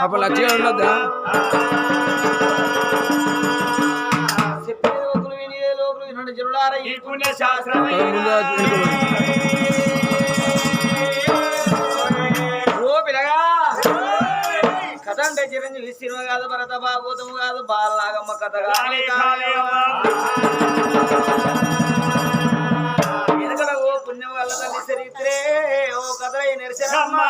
ముందు ఓ పిల్లగా. కథ అంటే చిరంజీవి సినిమా కాదు భరత భాగవతము కాదు బాలనాగమ్మ కథ కాదు. వెనకల ఓ పుణ్యం వల్ల చరిత్రే ఓ కథ నిరసనమ్మ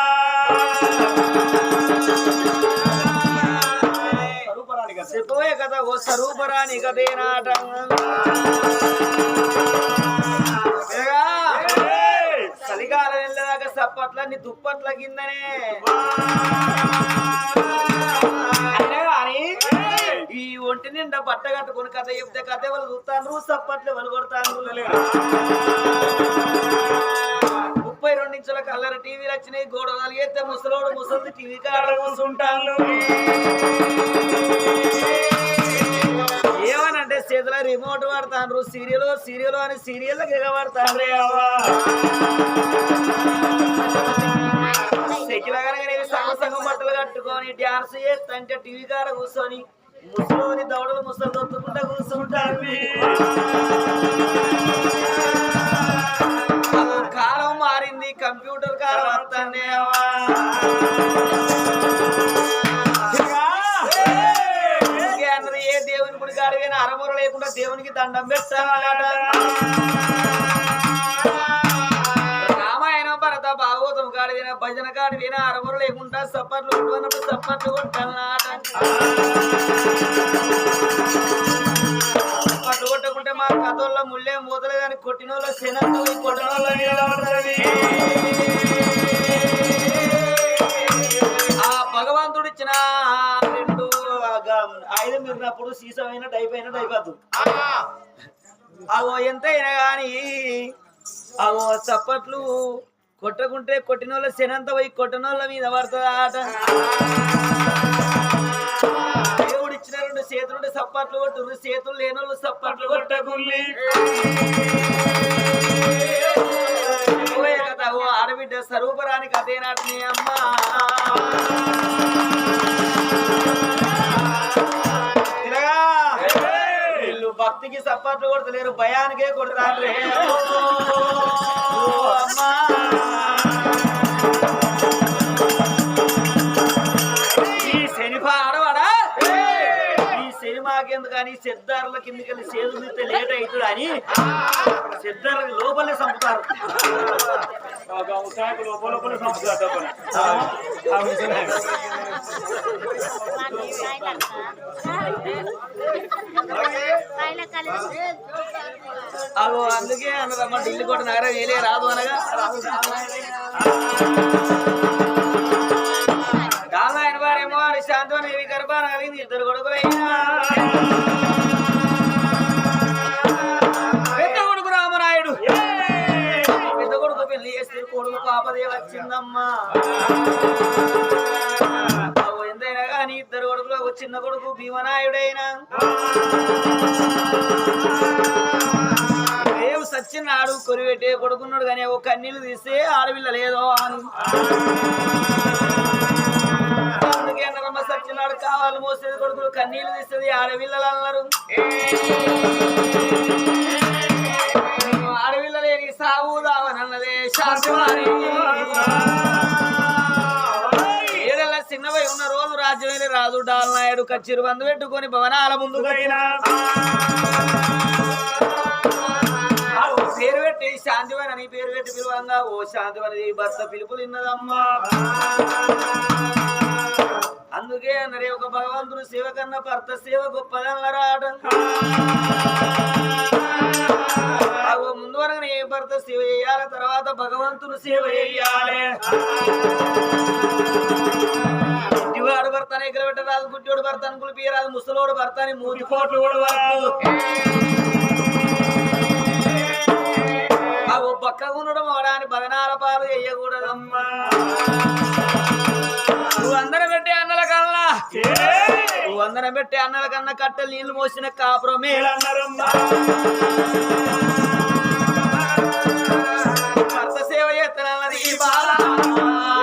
స్వరూపరాని కథే నాటం పిల్లగా, చలికాలం వెళ్ళదాకా నీ దుప్పట్ల కిందనే. ఈ ఒంటి నిండా బట్ట కట్టుకుని కథ చెప్తే కథ వాళ్ళు చూస్తాను సప్పట్లు వాళ్ళు కొడతాను ముప్పై రెండు ఇంచుల కలర్ టీవీలు వచ్చినాయి. గోడ చేస్తే ముసలోడు ముసలి టీవీ కాడ కూర్చుంటాను ఏమనంటే చేతిలో రిమోట్ వాడతాను సీరియల్ సీరియల్ అని సీరియల్ ఎగబడతాను రే బట్టలు కట్టుకొని డ్యాన్స్ చేస్తంటే టీవీ కాడ కూర్చొని ముసలోని దౌడలు ముసలు దొత్తుకుంటా కూర్చుంటారు దండం పెట్టాలట రామాయణం భరత భాగవతం కాడి విన భజన కాడి విన అరమూర లేకుండా సప్పట్లు కొట్టుకున్నప్పుడు సప్పట్లు కొట్టాలన్నట సప్పట్లు కొట్టకుంటే మా కథల్లో ముళ్ళే మూతలు కానీ కొట్టినోళ్ళ శనంతో వాళ్ళు ఆయుధం మీరినప్పుడు సీసమైన డైప్ అయినా డైపోతుంది అగో ఎంత అయినా కానీ అగో చప్పట్లు కొట్టకుంటే కొట్టినోళ్ళ శనంత పోయి కొట్టినోళ్ళ మీద పడుతుంది ఆట. దేవుడు ఇచ్చిన రెండు చేతులుంటే సప్పట్లు కొట్టుర్రు చేతులు లేనోళ్ళు సప్పట్లు కొట్టకుల్లి ఓయ్ కదా ఓ ఆడబిడ్డ స్వరూపరానికి అదే నాటి అమ్మా. భక్తికి సప్పట్లు కొడతలేరు భయానికే కొడతారు రే. అమ్మా అని సిద్ధారుల కిందకి వెళ్ళి సేదు తీస్తే లేట్ అవుతుంది అని సిద్ధారులకు లోపలే చంపుతారు లోపల అగో అందుకే అన్నదమ్మ ఢిల్లీ కొట్ట నగరం ఏలే రాదు అనగా కాళ్ళ వచ్చిందమ్మా అగో ఎంతైనా కానీ ఇద్దరు కొడుకులు ఒక చిన్న కొడుకు భీమనాయుడైనా. రేవు సచ్చినాడు కొరివెట్టే కొడుకున్నాడు కానీ ఒక కన్నీళ్ళు తీస్తే ఆడపిల్ల లేదో అను. అందుకే నరమ్మ సచ్చినాడు కావాలి మోసేది కొడుకులు కన్నీళ్ళు తీస్తుంది ఆడపిల్లలు అన్నారు. ఆడపిల్ల లేని సాగు దావనన్నదే శాంతివారి ఏడెళ్ళ చిన్నవై ఉన్న రోజు రాజ్యమైన రాజు డాల్ నాయుడు కచ్చిరు బంధు పెట్టుకొని భవనాల ముందు పేరు పెట్టి శాంతివని అని పేరు పెట్టి పిలువంగా ఓ శాంతివని భర్త పిలుపులు ఇన్నదమ్మా అందుకే అన్నరే ఒక భగవంతుడు సేవ కన్నా భర్త సేవ గొప్పదన్నరాట. భర్త సేవ చేయాలి తర్వాత భగవంతుని సేవ చేయాలి ఇంటివాడు భర్తని ఎగరబెట్టరాదు గుడ్డివాడు భర్త అని కులిపియరాదు ముసలోడు భర్త అని మూతి కోట్లు కూడా వద్దు ఆ ఓ ఉండడం అవడాన్ని బదనాల పాలు వేయకూడదమ్మా. నువ్వు అందరం పెట్టే అన్నల కన్నా నువ్వు అందరం కంకణం అన్నల కన్నా కట్టెలు నీళ్ళు మోసిన కాపురం మేలన్నారమ్మా చేస్తున్నది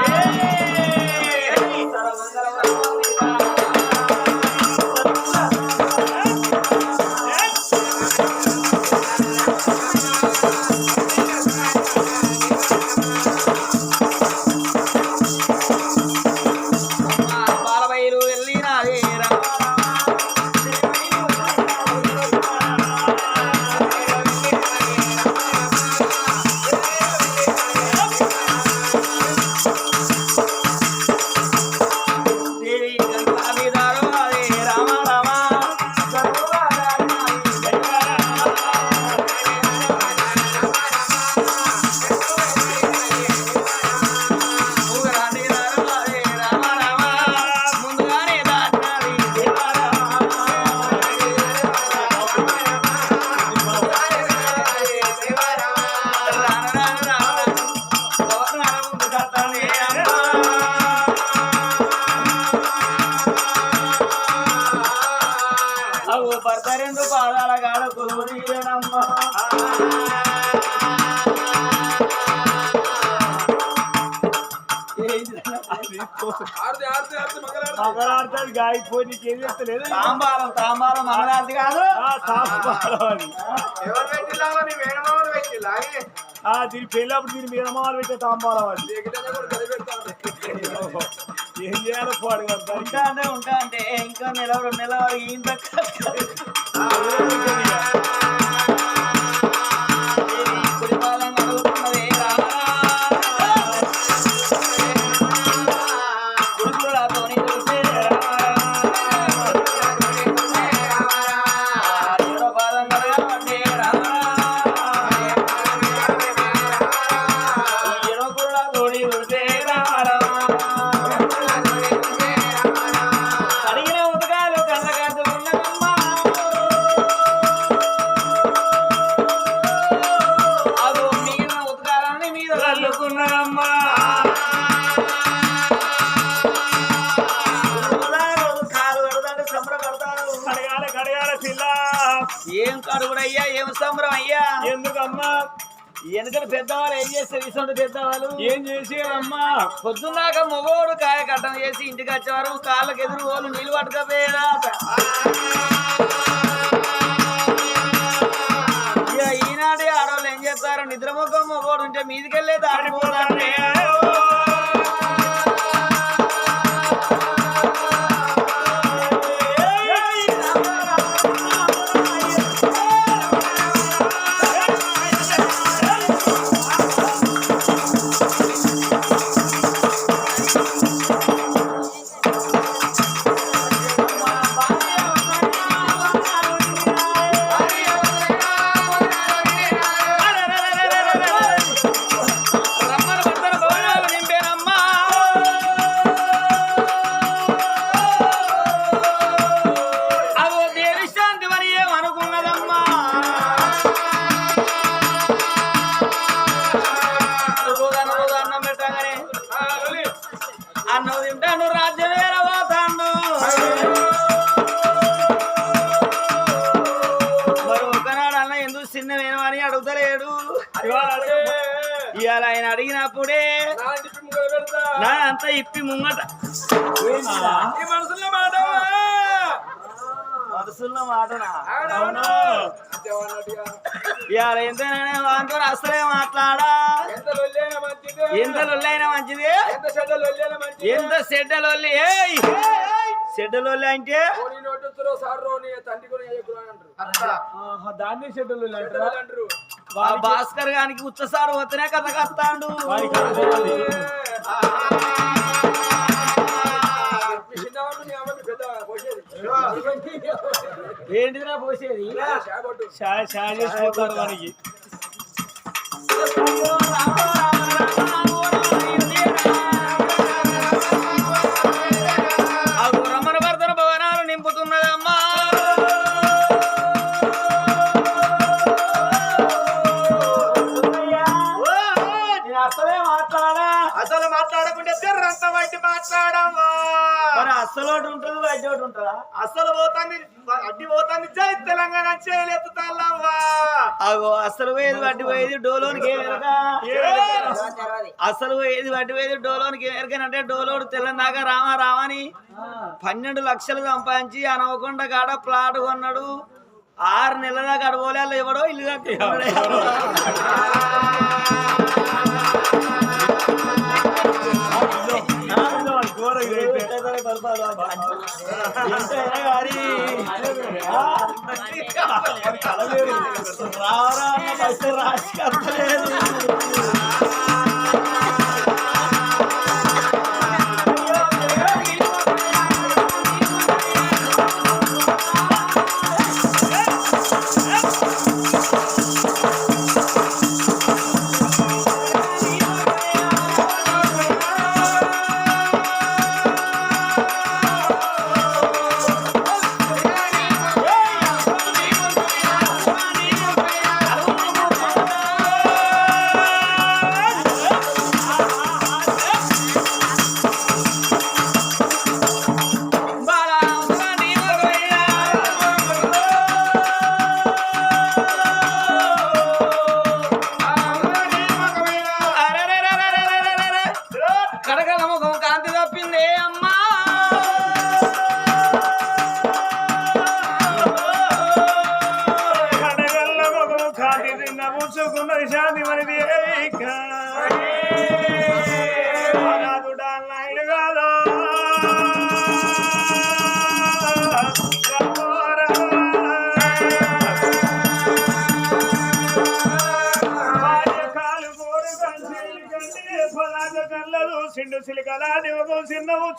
గాయపోయి నీకేం చెప్తలేదు తాంబాలం తాంబాలం మంగళారతి కాదు. దీని పెళ్ళప్పుడు దీని మీద మాలు పెట్టే తాంబాలం అది. ఏం చేయాలో పాడు కదా ఉంటా అంటే ఉంటా అంటే ఇంకా నెల రెండు నెల వరకు ఇంత పెద్దవాళ్ళు ఏం చేస్తారు ఇటువంటి పెద్దవాళ్ళు ఏం చేసేదమ్మా పొద్దున్నాక మగోడు కాయ కట్టం చేసి ఇంటికి వచ్చేవారు. కాళ్ళకి ఎదురు వాళ్ళు నీళ్ళు పట్టుకపోయారా? ఈనాటి ఆడవాళ్ళు ఏం చేస్తారు? నిద్రముఖం మగోడు ఉంటే మీదికెళ్ళే దాడిపోతారు అడుగుతలేడు ఇవాళ ఆయన అడిగినప్పుడే నా అంత ఇప్పి ముంగట. మనసులో మాట మాటనా? ఇవాళ ఎంతైనా వాంతో అసలే మాట్లాడా? ఎంత లొల్లైనా మంచిది. ఎంత లొల్లైనా మంచిది? సెడ్డలొల్లి అంటే? దాన్ని షెడ్యూల్ చెడ్డలు అంటారు. భాస్కర్ గానికి ఉచ్చసాడు వస్తేనే కథ పోసేది. ఏంటిదిరా పోసేది? చేసిపోతారు మనకి అసలు పోతాంది అడ్డి పోతాంది. జై తెలంగాణ చేయలేపుతావా అగో అసలు పోయేది వడ్డీ పోయేది డోలోనికి అసలు పోయేది వడ్డీ పోయేది డోలోనికి ఏమరకనంటే డోలోడు తెల్లందాకా రామా రామని పన్నెండు లక్షలు సంపాదించి అనవకుండా కాడ ప్లాట్ కొన్నాడు. ఆరు నెలల దాకా అడవలే ఎవడో ఇల్లు కట్టుకున్నాడు. రాజకర్త లేదు.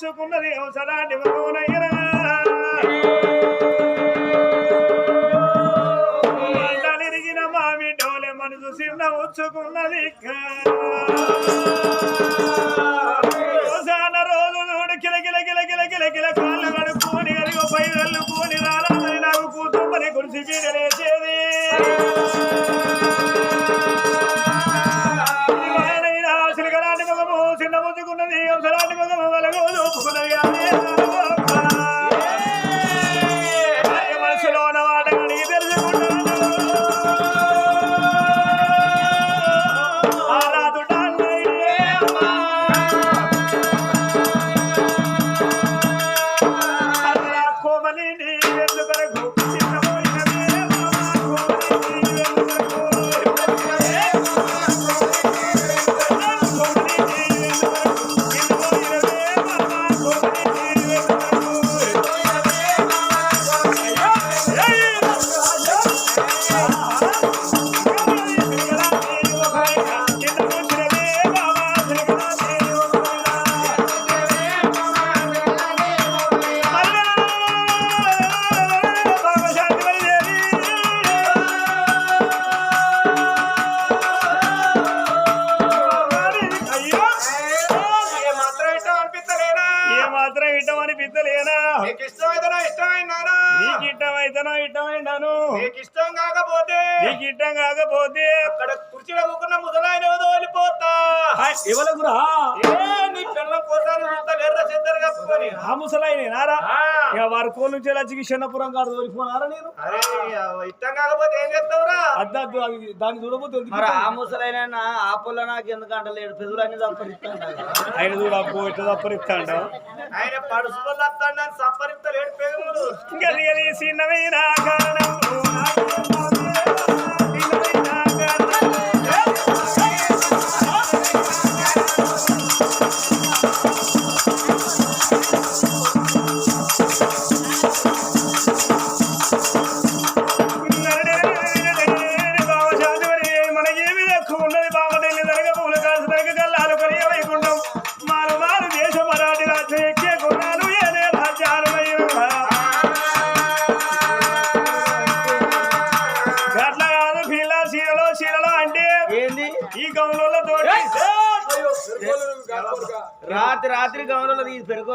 చిన్న అవసరాన్ని అవసరాంటి మండలిరిగిన మామి డోలే మనసు చిన్న ఉచ్చుకున్నది రోజు చూడు కిల కిల కిల కిల కిల కిల కాళ్ళు కడుక్కొని పై రాలని నాకు కూతుమ్మని కురిసి పీడలేసేది వాటి మొదలు మొదలు ఏ నీ పిల్లల కోసం ఎర్ర చెద్దరు కప్పుకొని. ఆ ముసలాయినే నారా. ఇక వారి కోల్ నుంచి వచ్చి చిన్నపురం కాదు దొరికిపోనారా నేను? ఇష్టం కాకపోతే ఏం చేస్తావురా? అద్దద్దు అవి దాన్ని చూడబోతే మరి ఆ ముసలైన ఆ పుల్ల నాకు ఎందుకు అంటలేడు పెదులన్నీ తప్పరిస్తాను ఆయన చూడ అబ్బో ఇట్లా తప్పరిస్తాడు ఆయన పడుచుకోళ్ళు వస్తాడని సప్పరిస్తలేడు పెగులు గది గది చిన్నమైన కారణం?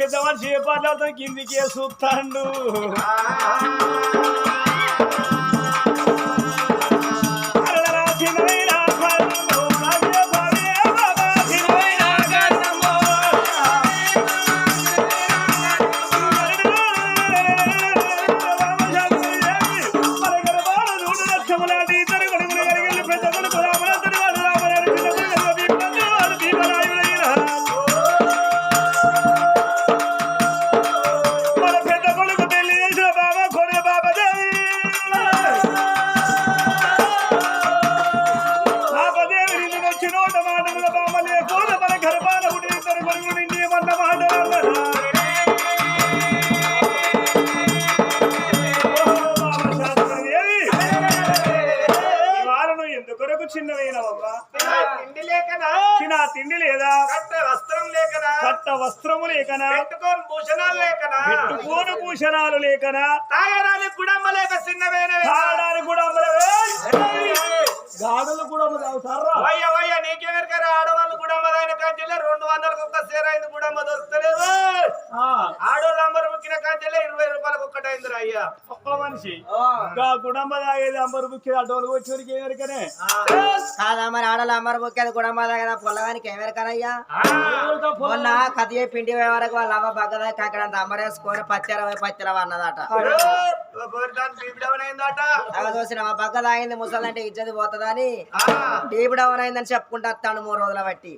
పెద్దవాడు చేపట్లతో కిందికి చూస్తాడు. చిన్నవైనవమ్మా తిండి లేకనా? చిన్న తిండి లేదా? కట్ట వస్త్రం లేకనా? కట్ట వస్త్రము లేకనా? పెట్టుకోని భూషణాలు లేకనా? పెట్టుకోను భూషణాలు లేకనా? తాగడానికి గుడమ్మ లేక చిన్నవేనవే. తాగడానికి కూడా. గాడులు కూడా తాగుతారా వయ్య వయ్య నీకెవరికైనా ఆడవాళ్ళు గుడమ్మ దాని కంచెలే రెండు వందలకు ఒక్క సేరైంది గుడమ్మ దొరుకుతలేదు. ఆడోళ్ళు అంబరు ముక్కిన కంచెలే ఇరవై రూపాయలకు ఒక్కటైంది అయ్యా. ఒక్క మనిషి. గా గుడంబ తాగేది అంబరు బుక్కి అడ్డోలు వచ్చేవారికి ఎవరికనే కాదా మరి ఆడలు అమ్మరు బొక్కేది కూడా మా దగ్గర పొల్లగానికి ఏమెరకనయ్యా మొన్న కథ పిండి పోయే వరకు వాళ్ళ అవ్వ బగ్గదా అక్కడ అమ్మరేసుకొని పచ్చరవై పచ్చరవ అన్నదట చూసిన మా బగ్గ తాగింది ముసలంటే ఇజ్జది పోతుందని డీప్ డౌన్ అయిందని చెప్పుకుంటూ వస్తాను మూడు రోజుల బట్టి.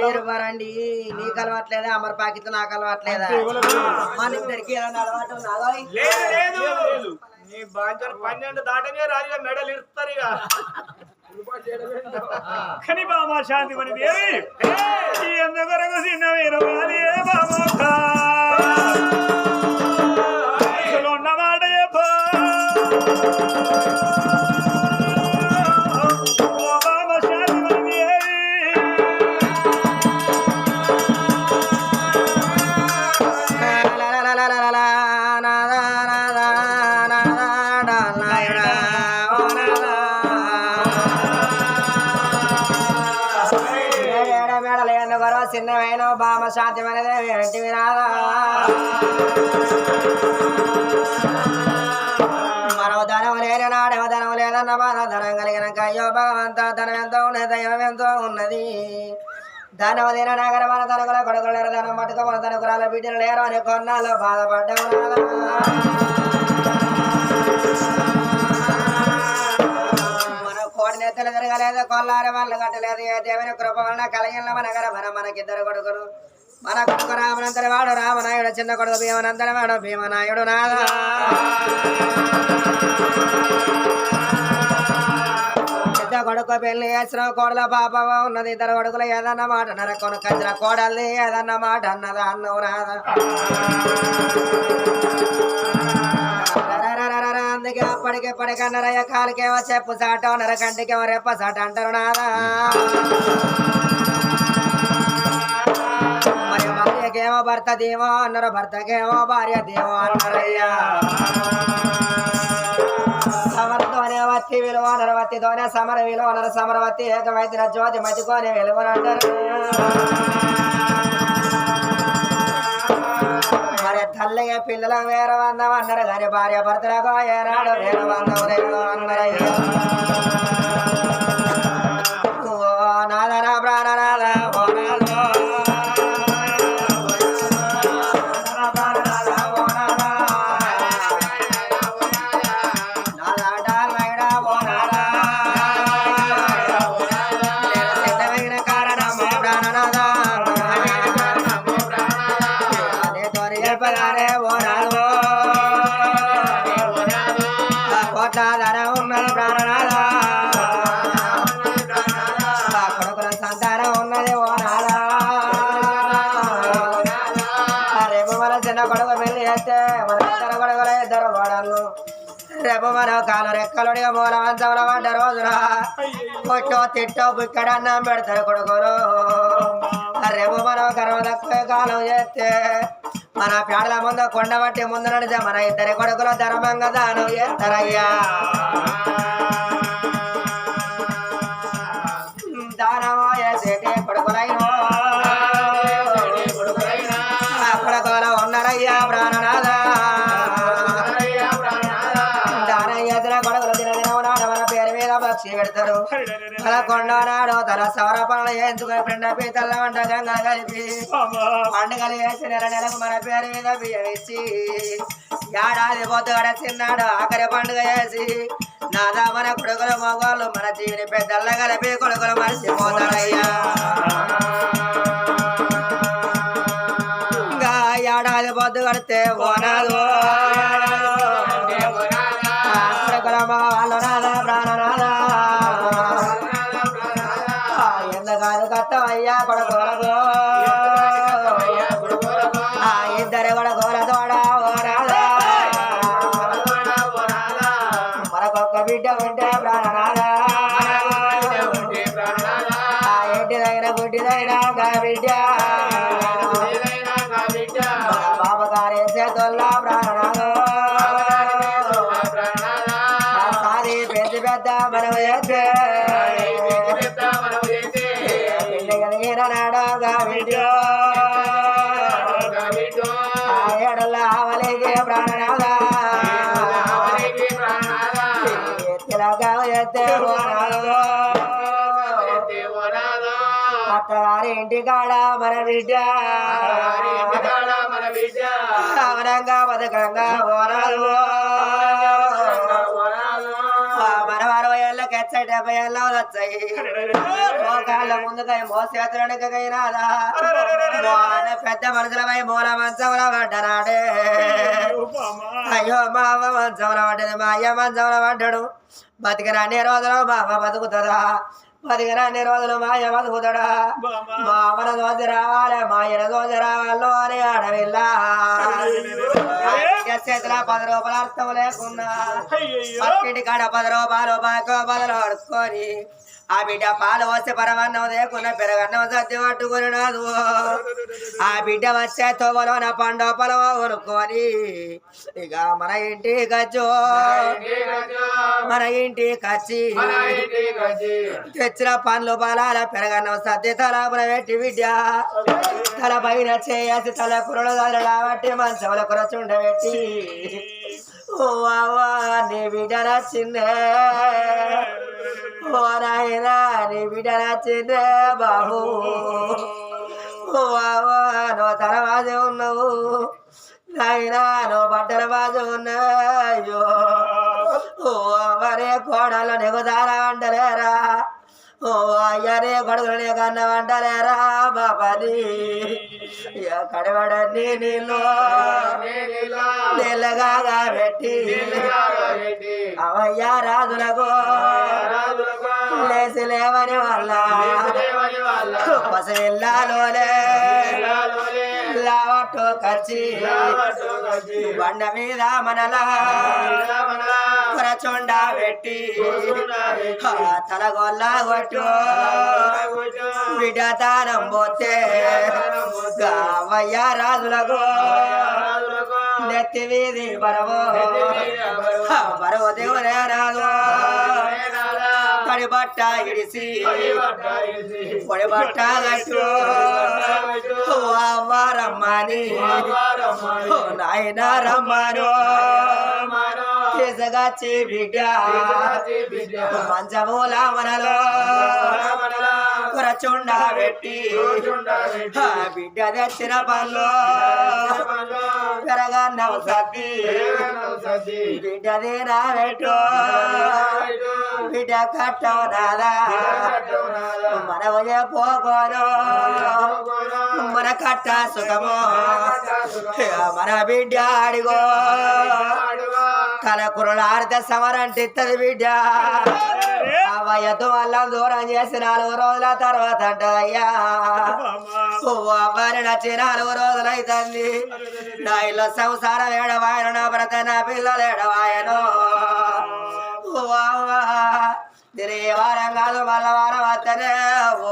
మీరు మరండి నీకు అలవాట్లేదా? అమర్ పాకిత్ నాకు అలవాట్లేదా? మన ఇద్దరికి ఏదైనా అలవాటు? లేదు లేదు. నీ బాధ్యత పన్నెండు దాటనే రాజుగా మెడలు ఇస్తారు ఇక. కని బామా శాంతి ఎందుకొరకు చిన్న ధనం లేని అయ్యో భగవంత ధనం ఎంతో ఉన్నది దైవం ఎంతో ఉన్నది ధనం తిన నగర మన తనకుల కొడుకుల ధనం పట్టుకో మన తనకురాల బిడ్డలు లేరు అని కొన్నాళ్ళు బాధపడ్డాము మన కోడి నెత్తలు తిరగలేదు కొల్లారి వాళ్ళు కట్టలేదు ఏ దేవుని కృప వలన కలిగిన మన నగర మన మనకిద్దరు కొడుకులు. మన కొడుకు రామనంతరి వాడు రామనాయుడు చిన్న కొడుకు భీమనంతరి వాడు భీమనాయుడు నాదా పెద్ద కొడుకు పెళ్ళి చేసిన కోడల పాప ఉన్నది ఇద్దరు కొడుకులు ఏదన్న మాట నర కొనుకొచ్చిన కోడల్ని ఏదన్న మాట అన్నదా అన్నవు రాదా అందుకే అప్పటికి పడికన్నరయ్య కాలికేమో చెప్పు సాట నర కంటికేమో రెప్ప సాట అంటారు నాదా భార్యకేమో భర్త దేవా అన్నారు భర్తకేమో భార్య దేవా అన్నారయ్యా. సమర్థోనే వత్తి విలువ అన్నారు వత్తితోనే సమర విలువ నర సమరవత్తి ఏకమైతిన జ్యోతి మతికోనే వెలువనంటారు మరి తల్లిగా పిల్లల వేరే వందం అన్నారు కానీ భార్య భర్తలకు ఏనాడు వేరే వందం లేదు అన్నారయ్యా. ఓ నాదన ప్రాణనాద రేపు మనం కాలు రెక్కలుడిగా మూల పడ్డ రోజున కొట్టో తిట్టో బుక్కడన్నం పెడతారు కొడుకులు. రేపు మనం కర్మ తక్కువ కాలం చేస్తే మన పేడల ముందు కొండ బట్టి ముందు నడిచే మన ఇద్దరి కొడుకులు ధర్మంగా దానం చేస్తారయ్యా. సౌర పనులు ఎంచుకుని ఫ్రెండ్ పీతల వంట గంగ కలిపి? పండుగలు వేసి నెల నెలకు మన పేరు మీద బియ్యం ఇచ్చి ఏడాది పొద్దుగడ చిన్నాడు ఆఖరి పండుగ చేసి. నాదా మన కొడుకులు మగవాళ్ళు మన జీవిని పెద్దల్ల కలిపి కొడుకులు మర్చిపోతారయ్యా. ఇంకా ఏడాది పొద్దు కడితే ఓనాదు ఆవలికి ప్రాణనాద ఎత్తిలాగా ఎత్తే కాడ మన బిడ్డ అవరంగా బతకంగా పోరాలు డెబ్బై ఏళ్ళ వచ్చాయి మోకాళ్ళ ముందుకై మోసేతులనికై రాదా పెద్ద మనుషులపై మూల మంచంలో పడ్డనాడే. అయ్యో మా అమ్మ మంచంలో పడ్డది మా అయ్య మంచంలో పడ్డాడు. బతికిన అన్ని రోజులు మా అమ్మ బతుకుతుందా? బతికిన అన్ని రోజులు మా అయ్య బతుకుతాడా మా అమ్మన దోచి రావాలి మా అయ్యన దోచి రావాలో అని అడవిల్లా చేతిలో పది రూపాయలు అర్థం లేకున్నా. పక్కింటి కాడ పది రూపాయలు బాకో బదులు అడుక్కొని ఆ బిడ్డ పాలు వస్తే పరమన్నం లేకున్నా పెరగన్నం సర్ది పట్టుకుని రాదు ఆ బిడ్డ వచ్చే నా పండు పొలం కొనుక్కొని ఇక మన ఇంటి గజ్జో. మన ఇంటి కచ్చి. తెచ్చిన పండ్లు బలాల పెరగన్నం సర్ది తలాపున పెట్టి బిడ్డ. తల పైన చేసి తల కురలు కాబట్టి మంచముల కురచుండబెట్టి. నీ బిడ్డ నచ్చిందే ఓ నాయనా నీ బిడ్డ నచ్చిందే బాబు. ఓ అవ్వా నువ్వు తల బాజే ఉన్నావు. నాయనా నువ్వు బట్టల బాధే ఉన్నాయో ఓ అవ్వరే కోడలు నీకు దారా అంటలేరా ఓ అయ్యరే కొడుకులు నీకు అన్నం అంటలేరా బాబాని కడవడని నీళ్ళు నీళ్ళగా పెట్టి అవయ్యా రాజులకు లేచి లేవని వల్ల పసిల్లాలోనే లావట్టు కచ్చి బండ మీద మనలా. పురచొండ పెట్టి. తలగొల్ల కొట్టు. బిడ్డ దానం పోతే గావయ్య రాజులకు. నెత్తి వీధి బరవో. బరవో. దేవుడే రాదు తడి బట్ట ఇడిసి పొడి బట్ట కట్టు ఓ రమ్మని నాయన రమ్మను తీసుకొచ్చి బిడ్డ మంచమూల మనలో కూరచుండ పెట్టి. బిడ్డ తెచ్చిన పనులు. పెరగన్నం సతి బిడ్డది నా పెట్టు బిడ్డ కట్టవు నాదా మన మన కట్ట సుఖమో. మన బిడ్డ అడిగో. తల ఆడితే సమరంటే ఇత్తది బిడ్డ అవయ్యతో వల్ల దూరం చేసి నాలుగు రోజుల తర్వాత అంట అయ్యా. అవ్వని నచ్చి నాలుగు రోజులైతుంది నా ఇల్లు సంసారం ఏడవాయను నా బ్రత నా పిల్లలు ఏడవాయను. నేను అవ్వ వారం కాదు మళ్ళా వారం ఓ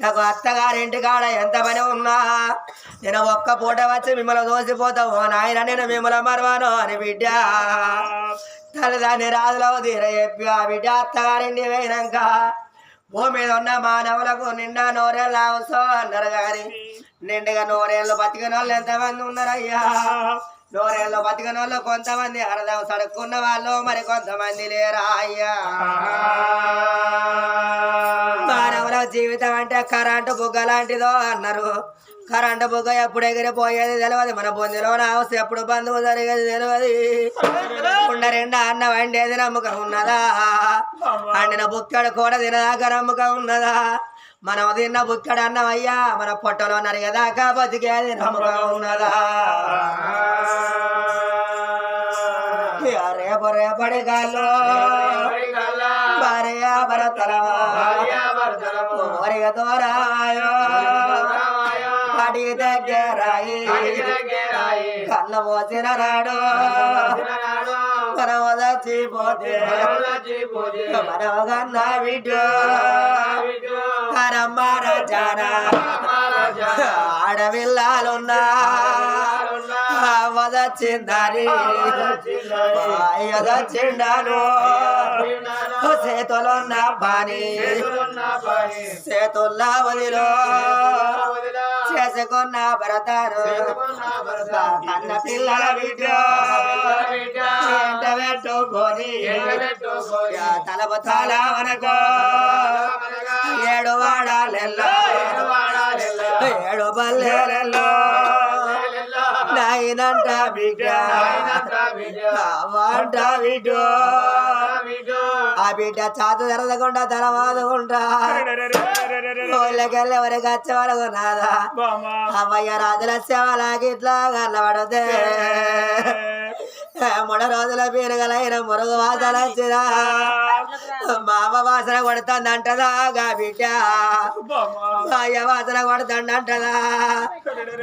నాకు అత్తగారింటి కాడ ఎంత పని ఉన్నా నేను ఒక్క పూట వచ్చి మిమ్మల్ని దోసిపోతావు నాయన నేను మిమ్మల్ని మరవాను అని బిడ్డ. తల్లిదాన్ని రాజులో తీర చెప్పి ఆ బిడ్డ అత్తగారింటి పోయినాక భూమి మీద ఉన్న మానవులకు నిండా నోరేళ్ళు అవసరం అన్నారు కానీ నిండుగా నోరేళ్ళు బతికిన వాళ్ళు ఎంతమంది ఉన్నారయ్యా. నోరేళ్ళు బతికిన వాళ్ళు కొంతమంది అరదం సడుక్కున్న వాళ్ళు మరి కొంతమంది లేరా అయ్యా. మానవుల జీవితం అంటే కరెంటు బుగ్గ లాంటిదో అన్నారు. కరెంటు బుగ్గ ఎప్పుడు ఎగిరిపోయేది తెలియదు మన బొందిలో హౌస్ ఎప్పుడు బంధువు జరిగేది తెలియదు ఉండ రెండు అన్న వండేది నమ్మకం ఉన్నదా? అండిన బుక్కడు కూడా తినదాకా నమ్మకం ఉన్నదా? మనం తిన్న బుక్కడు అన్నం అయ్యా మన పొట్టలో నరిగేదాకా బతికేది నమ్మకం ఉన్నదా? రేపు రేపటి గాల్లో భార్య భరతలవా ఓరిగ దూరాయో కడిగి దగ్గరాయి కళ్ళ పోసిన నాడు మనం చచ్చిపోతే మనం కన్నా బిడ్డు. కరమ్మ రాజానా ఆడవిల్లాలున్నా. వదచ్చిందని అయ్యదచ్చిండాను చేతులున్న పని చేతుల్లా వదిలో. చేసుకున్న భరతారు అన్న పిల్లల బిడ్డ. పెట్టుకొని తలపు తల వనకో ఏడు వాడాలెల్లో ఏడు బల్లెలెల్లో నాయనంట బిడ్డ. వంట బిడ్డ. ఆ బిడ్డ చాత తెరదకుండా తెరవాదుకుంటా ఊళ్ళకెళ్ళి ఎవరికి వచ్చే నాదా? అమ్మయ్య రాజుల సేవలాగి ఇట్లా కనబడితే మూడు రోజుల పీరుగలైన మురుగు వాసన వచ్చినా. మామ వాసన కొడుతుందంటదా గా బిడ్డ. అయ్య వాసన కొడుతుందంటదా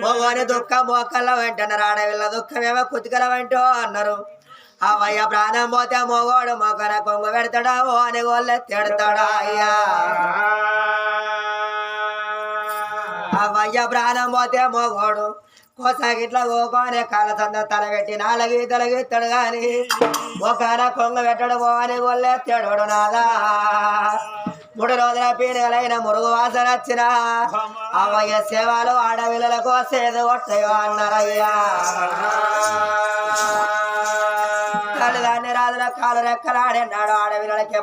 మొగోని దుఃఖం మోకల్లో వెంటన్నారు ఆడవిల్ల దుఃఖమేమో కుతికల వెంటో అన్నారు. అవయ్య ప్రాణం పోతే మొగోడు మొగన కొంగు పెడతాడా ఓ అని గోళ్ళె తిడతాడా అయ్యా. అవయ్య ప్రాణం పోతే మొగోడు కోసాగిట్లా ఓకోనే కాల చంద తల పెట్టి నాలుగు తలగిస్తాడు గాని ఒకన కొంగ పెట్టడు పోని గొల్లెత్తాడు నాదా మూడు రోజుల పీరుగలైన మురుగు వాసన వచ్చిన అవయ్య సేవలు ఆడవిల్లలకు కోసేది కొట్టయో అన్నారయ్యా. తల్లిదాన్ని రాజుల కాలు రెక్కలాడినాడు ఆడపిల్లలకి